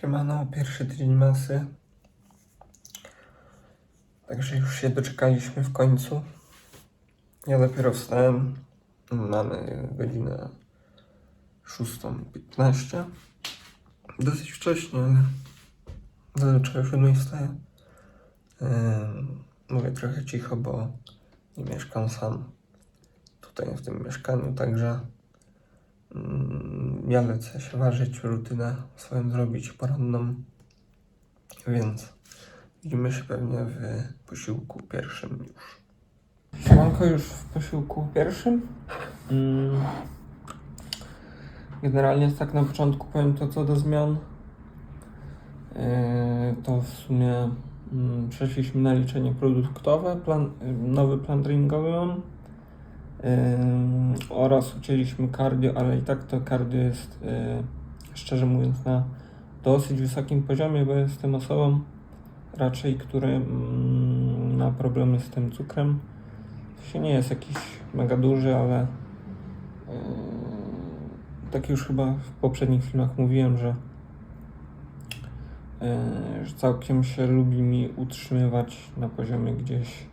Siemano, pierwszy tydzień masy. Także już się doczekaliśmy w końcu. Ja dopiero wstałem. Mamy godzinę 6.15. Dosyć wcześnie, ale zazwyczaj o 7 wstaję. Mówię trochę cicho, bo nie mieszkam sam tutaj w tym mieszkaniu, także ja lecę się ważyć, rutynę swoją zrobić poranną, więc widzimy się pewnie w posiłku pierwszym już. Siemanko już w posiłku pierwszym. Mm. Generalnie tak na początku powiem to co do zmian. Yy, to w sumie mm, przeszliśmy na liczenie produktowe, plan, yy, nowy plan treningowy mam. Oraz ucięliśmy cardio, ale i tak to cardio jest yy, szczerze mówiąc na dosyć wysokim poziomie, bo jestem osobą raczej, który mm, ma problemy z tym cukrem. Się nie jest jakiś mega duży, ale yy, tak już chyba w poprzednich filmach mówiłem, że yy, że całkiem się lubi mi utrzymywać na poziomie gdzieś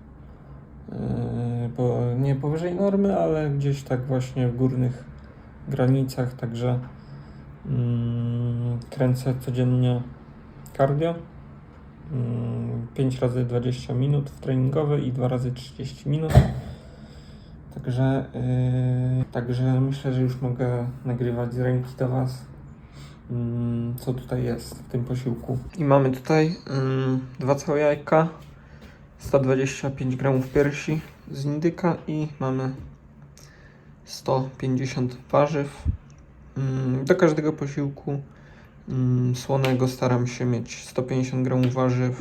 po, nie powyżej normy, ale gdzieś tak właśnie w górnych granicach, także mm, kręcę codziennie cardio. 5 razy 20 minut w treningowe i 2 razy 30 minut. Także, yy, także myślę, że już mogę nagrywać z ręki do Was, mm, co tutaj jest w tym posiłku. I mamy tutaj mm, dwa całe jajka, 125 gramów piersi z indyka i mamy 150 warzyw. Mm, Do każdego posiłku mm, słonego staram się mieć 150 gramów warzyw.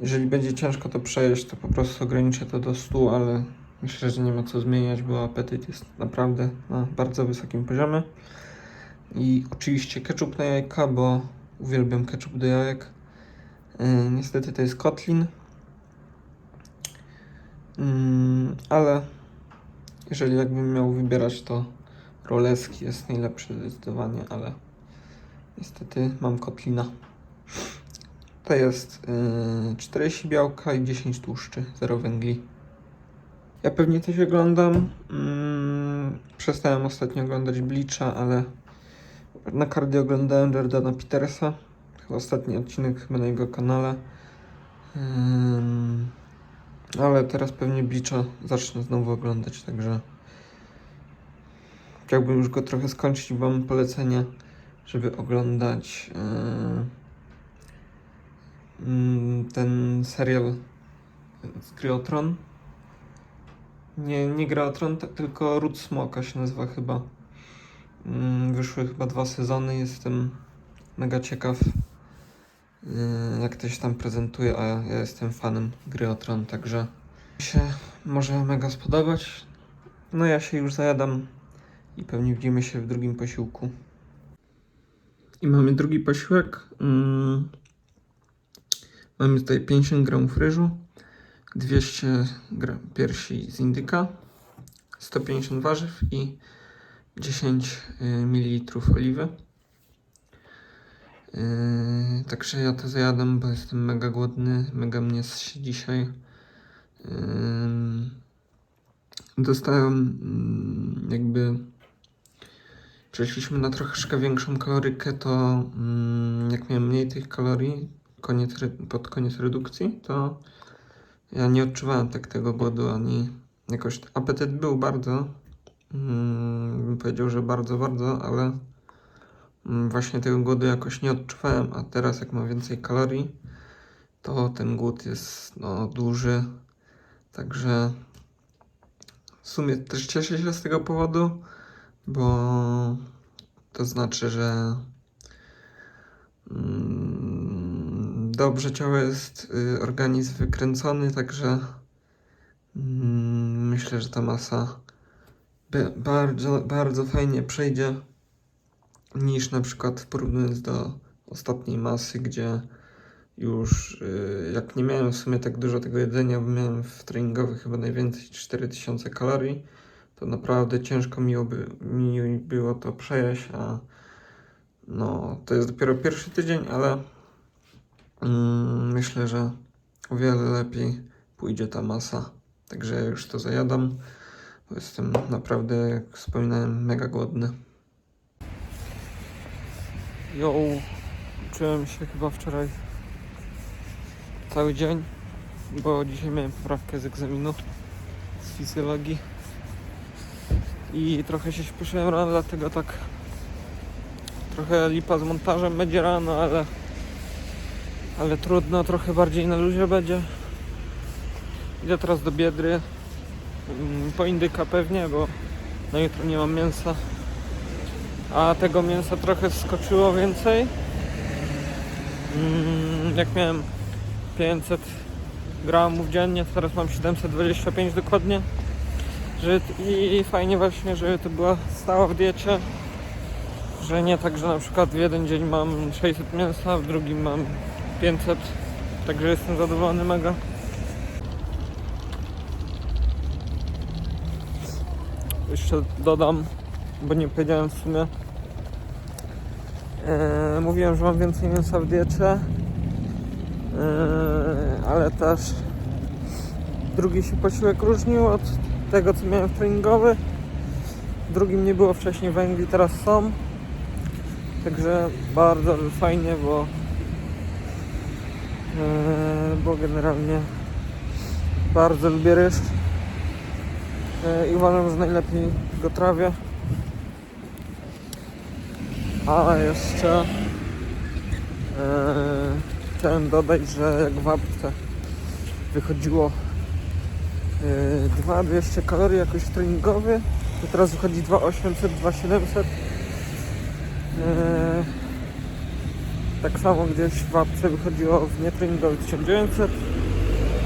Jeżeli będzie ciężko to przejeść, to po prostu ograniczę to do 100, ale myślę, że nie ma co zmieniać, bo apetyt jest naprawdę na bardzo wysokim poziomie. I oczywiście ketchup na jajka, bo uwielbiam ketchup do jajek. Yy, niestety to jest Kotlin, Mm, ale jeżeli jakbym miał wybierać, to Roleski jest najlepszy zdecydowanie, ale niestety mam kotlina. To jest yy, 40 białka i 10 tłuszczy, 0 węgli. Ja pewnie coś oglądam. Mm, przestałem ostatnio oglądać Bleacha, ale na kardio oglądałem Jordana Petersa. Chyba ostatni odcinek na jego kanale. Ym, ale teraz pewnie Bleacha zacznę znowu oglądać, także chciałbym już go trochę skończyć, bo mam polecenie, żeby oglądać yy, ten serial z Gryotron. Nie, nie Gryotron, t- tylko Ród Smoka się nazywa chyba. Ym, Wyszły chyba dwa sezony, jestem mega ciekaw Yy, jak to się tam prezentuje, a ja jestem fanem gry o Tron, także się może mega spodobać. No ja się już zajadam i pewnie widzimy się w drugim posiłku. I mamy drugi posiłek. Mm. Mamy tutaj 50 gramów ryżu, 200 gram piersi z indyka, 150 warzyw i 10 ml oliwy. Yy, także ja to zjadam, bo jestem mega głodny, mega mnie zsi dzisiaj. Yy, dostałem mm, jakby przeszliśmy na troszeczkę większą kalorykę, to mm, jak miałem mniej tych kalorii koniec, pod koniec redukcji, to ja nie odczuwałem tak tego głodu, ani jakoś apetyt był bardzo, mm, bym powiedział, że bardzo, bardzo, ale właśnie tego głodu jakoś nie odczuwałem, a teraz jak mam więcej kalorii, to ten głód jest no, duży. Także w sumie też cieszę się z tego powodu, bo to znaczy, że mm, dobrze ciało jest, y, organizm wykręcony, także mm, myślę, że ta masa bardzo, bardzo fajnie przejdzie niż na przykład porównując do ostatniej masy, gdzie już y, jak nie miałem w sumie tak dużo tego jedzenia, bo miałem w treningowych chyba najwięcej 4000 kalorii, to naprawdę ciężko mi, oby, mi było to przejeść, a No, to jest dopiero pierwszy tydzień, ale mm, myślę, że o wiele lepiej pójdzie ta masa. Także już to zajadam, bo jestem naprawdę, jak wspominałem, mega głodny. Jo, uczyłem się chyba wczoraj cały dzień, bo dzisiaj miałem poprawkę z egzaminu z fizjologii i trochę się śpieszyłem rano, dlatego tak trochę lipa z montażem będzie rano, ale ale trudno, trochę bardziej na luzie będzie. Idę teraz do Biedry mm, po indyka pewnie, bo na jutro nie mam mięsa. A tego mięsa trochę skoczyło więcej. Mm, Jak miałem 500 gramów dziennie, teraz mam 725 dokładnie. I fajnie właśnie, że to była stała w diecie. Że nie tak, że na przykład w jeden dzień mam 600 mięsa, w drugim mam 500. Także jestem zadowolony mega. Jeszcze dodam, bo nie powiedziałem w sumie. Eee, mówiłem, że mam więcej mięsa w diecie, eee, ale też drugi się posiłek różnił od tego, co miałem w treningowy. Drugim nie było wcześniej węgli, teraz są. Także bardzo fajnie, bo eee, bo generalnie bardzo lubię ryż i uważam, że najlepiej go trawię. A jeszcze eee, chciałem dodać, że jak w apce wychodziło eee, 2200 kalorii jakoś treningowy, to teraz wychodzi 2800, 2700. Eee, tak samo gdzieś w apce wychodziło w nietreningowy 1900,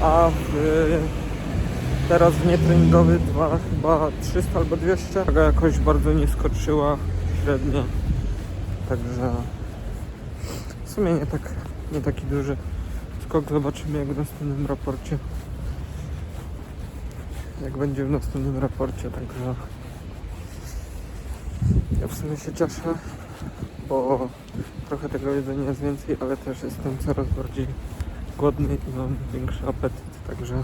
a w, teraz w nietreningowy 2 chyba 300 albo 200. Waga jakoś bardzo nie skoczyła średnio. Także w sumie nie tak nie taki duży skok. Zobaczymy jak w następnym raporcie. Jak będzie w następnym raporcie, także ja w sumie się cieszę, bo trochę tego jedzenia jest więcej, ale też jestem coraz bardziej głodny i mam większy apetyt, także yy,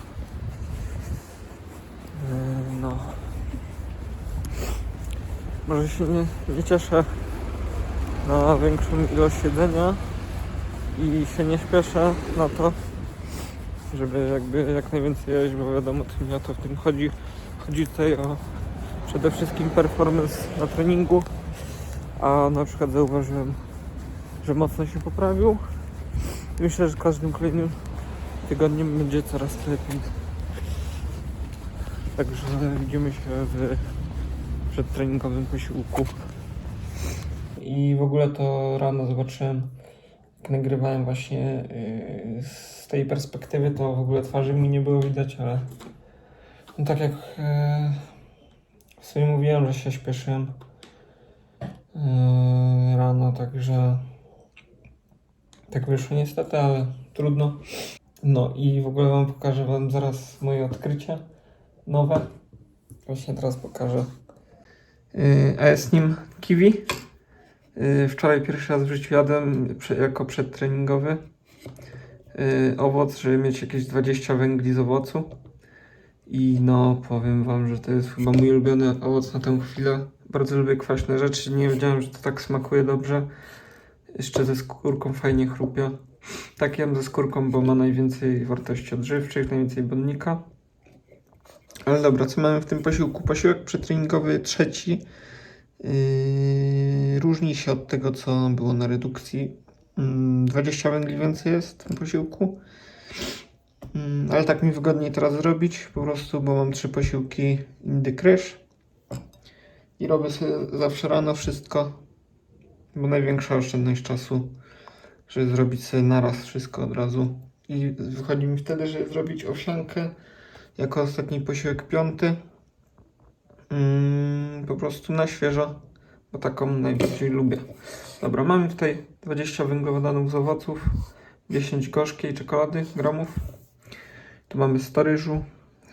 no może się nie, nie cieszę na większą ilość jedzenia i się nie śpieszę na to, żeby jakby jak najwięcej jeść, bo wiadomo, o to w tym chodzi. Chodzi tutaj o przede wszystkim performance na treningu, a na przykład zauważyłem, że mocno się poprawił. Myślę, że każdym kolejnym tygodniem będzie coraz lepiej. Także widzimy się w przedtreningowym posiłku. I w ogóle to rano zobaczyłem, jak nagrywałem właśnie yy, z tej perspektywy, to w ogóle twarzy mi nie było widać, ale no tak jak w sumie mówiłem, że się śpieszyłem yy, rano, także tak wyszło niestety, ale trudno. No i w ogóle wam pokażę wam zaraz moje odkrycie nowe. Właśnie teraz pokażę. Yy, a jest nim kiwi. Yy, Wczoraj pierwszy raz w życiu jadłem jako przedtreningowy yy, owoc, żeby mieć jakieś 20 węgli z owocu. I no, powiem wam, że to jest chyba mój ulubiony owoc na tę chwilę. Bardzo lubię kwaśne rzeczy. Nie wiedziałem, że to tak smakuje dobrze. Jeszcze ze skórką fajnie chrupie. Tak jem ze skórką, bo ma najwięcej wartości odżywczych, najwięcej błonnika. Ale dobra, co mamy w tym posiłku? Posiłek przetreningowy trzeci. Yy, różni się od tego, co było na redukcji. Yy, 20 węgli więcej jest w tym posiłku. Yy, ale tak mi wygodniej teraz zrobić, po prostu, bo mam trzy posiłki indyk ryż. I robię sobie zawsze rano wszystko, bo największa oszczędność czasu, żeby zrobić sobie naraz wszystko od razu. I wychodzi mi wtedy, żeby zrobić owsiankę jako ostatni posiłek piąty. Mm, po prostu na świeżo, bo taką najbardziej lubię. Dobra, mamy tutaj 20 węglowodanów z owoców, 10 gorzkiej czekolady gramów. Tu mamy 100 ryżu,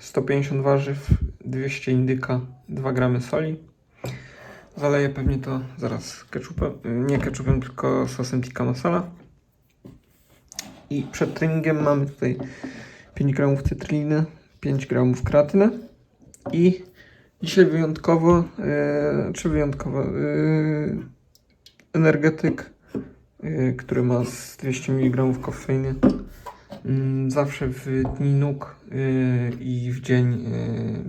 150 warzyw, 200 indyka, 2 gramy soli. Zaleję pewnie to zaraz ketchupem, nie ketchupem, tylko sosem tikka masala. I przed treningiem mamy tutaj 5 gramów cytryliny, 5 gramów kreatyny i dzisiaj wyjątkowo, e, czy wyjątkowo, e, energetyk, e, który ma z 200 mg kofeiny. Mm, Zawsze w dni nóg i w dzień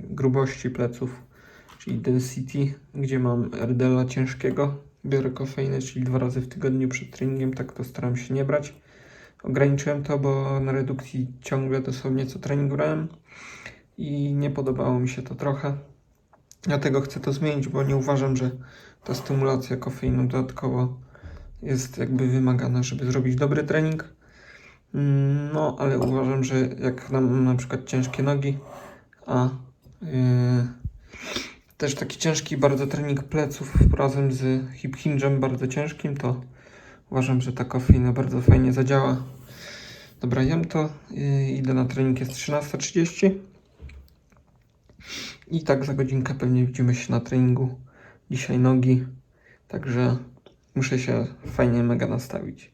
grubości pleców, czyli density, gdzie mam RDL-a ciężkiego, biorę kofeinę, czyli dwa razy w tygodniu przed treningiem, tak to staram się nie brać. Ograniczyłem to, bo na redukcji ciągle dosłownie co trening brałem i nie podobało mi się to trochę. Dlatego chcę to zmienić, bo nie uważam, że ta stymulacja kofeiną dodatkowo jest jakby wymagana, żeby zrobić dobry trening. No, ale uważam, że jak mam na przykład ciężkie nogi, a yy, też taki ciężki bardzo trening pleców razem z hip hinge'em bardzo ciężkim, to uważam, że ta kofeina bardzo fajnie zadziała. Dobra, jem to, yy, idę na trening, jest 13.30 i tak za godzinkę pewnie widzimy się na treningu. Dzisiaj nogi, także muszę się fajnie mega nastawić.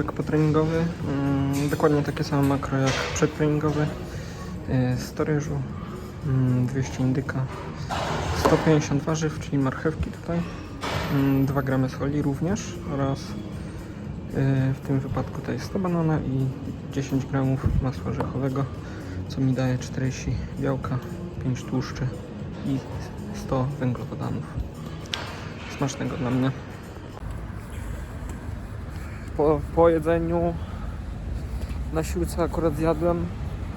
Posiłek potreningowy. Mm, dokładnie takie same makro jak przedtreningowy. Yy, z to ryżu, mm, 200 indyka, 150 warzyw, czyli marchewki tutaj, mm, 2 gramy soli również oraz yy, w tym wypadku to jest 100 banana i 10 gramów masła orzechowego, co mi daje 40 białka, 5 tłuszczy i 100 węglowodanów. Smacznego dla mnie. Po, po jedzeniu na siłce akurat zjadłem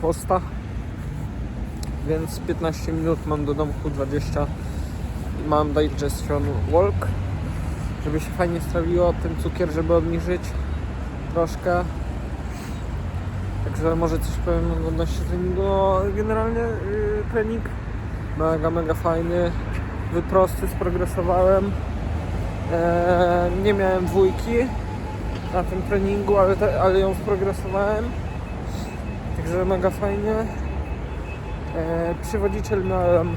posta, więc 15 minut mam do domku 20 i mam digestion walk, żeby się fajnie strawiło, ten cukier, żeby obniżyć troszkę. Także może coś powiem odnośnie treningu. Generalnie yy, trening mega, mega fajny, wyprosty, sprogresowałem. Eee, nie miałem dwójki na tym treningu, ale, te, ale ją sprogresowałem. Także mega fajnie. Eee, przywodziciel miałem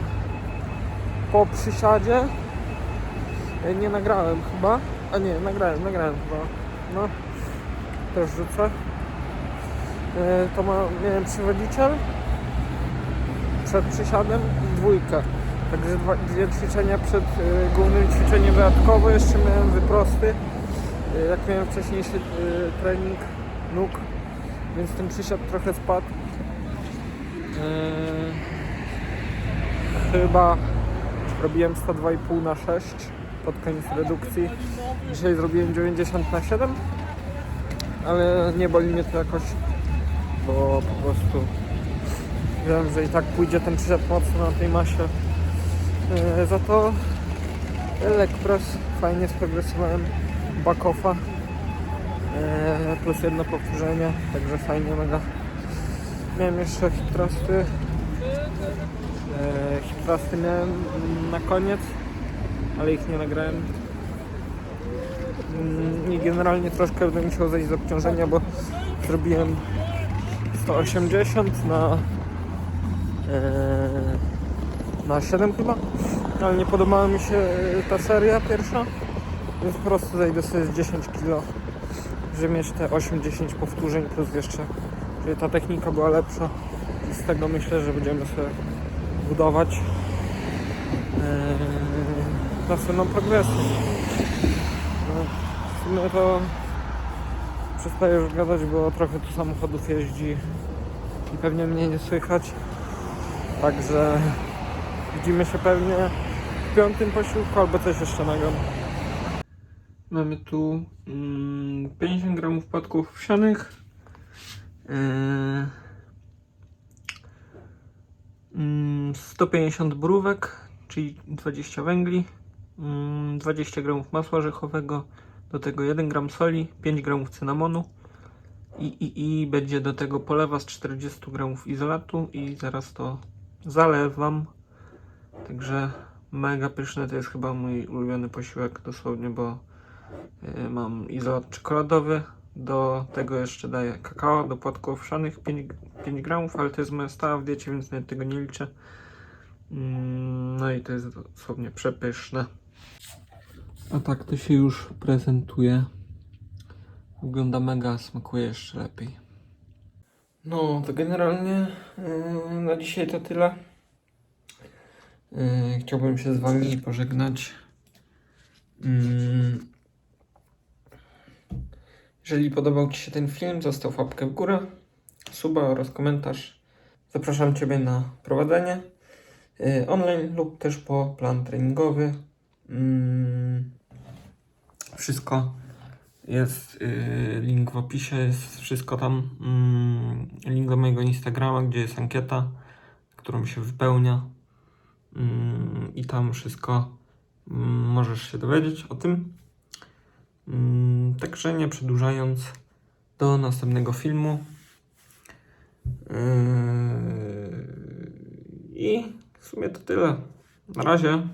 po przysiadzie. E, nie nagrałem chyba. A nie, nagrałem, nagrałem chyba. No, też rzucę. E, to ma, miałem przywodziciel przed przysiadem i dwójkę. Także dwa, dwie ćwiczenia przed y, głównym ćwiczeniem wyjątkowo. Jeszcze miałem wyprosty, jak miałem wcześniejszy y, trening nóg, więc ten przysiad trochę spadł. Yy, chyba robiłem 102,5 na 6 pod koniec redukcji. Dzisiaj zrobiłem 90 na 7, ale nie boli mnie to jakoś, bo po prostu wiem, że i tak pójdzie ten przysiad mocno na tej masie. Za to press fajnie sprogresowałem backofa yy, plus jedno powtórzenie, także fajnie mega. Miałem jeszcze hip thrusty. Yy, hip miałem na koniec, ale ich nie nagrałem. Mm, I generalnie troszkę będę musiał zejść z obciążenia, bo zrobiłem 180 na Eee, na 7 chyba, ale nie podobała mi się ta seria pierwsza, więc po prostu zejdę sobie z 10 kg, żeby mieć te 8-10 powtórzeń plus jeszcze, żeby ta technika była lepsza i z tego myślę, że będziemy sobie budować eee, następną progresję. No, w sumie to przestaję już gadać, bo trochę tu samochodów jeździ i pewnie mnie nie słychać. Także widzimy się pewnie w piątym posiłku albo coś jeszcze nagram. Mamy tu mm, 50 gramów płatków wsianych. Yy, mm, 150 brówek, czyli 20 węgli. mm, 20 gramów masła orzechowego. Do tego 1 gram soli, 5 gramów cynamonu. I, i, I będzie do tego polewa z 40 gramów izolatu i zaraz to zalewam. Także mega pyszne, to jest chyba mój ulubiony posiłek dosłownie, bo mam izolat czekoladowy, do tego jeszcze daję kakao, do płatków owsianych 5, 5 gramów, ale to jest moja stała w diecie, więc nawet tego nie liczę. Mm, No i to jest dosłownie przepyszne. A tak to się już prezentuje. Wygląda mega, smakuje jeszcze lepiej. No, to generalnie yy, na dzisiaj to tyle. Yy, chciałbym się z Wami pożegnać. Mm. Jeżeli podobał Ci się ten film, zostaw łapkę w górę, suba oraz komentarz. Zapraszam Ciebie na prowadzenie yy, online lub też po plan treningowy. Mm. Wszystko jest y, link w opisie, jest wszystko tam. Mm, link do mojego Instagrama, gdzie jest ankieta, którą się wypełnia. Mm, I tam wszystko możesz się dowiedzieć o tym. Mm, także nie przedłużając, do następnego filmu. Yy, I w sumie to tyle. Na razie.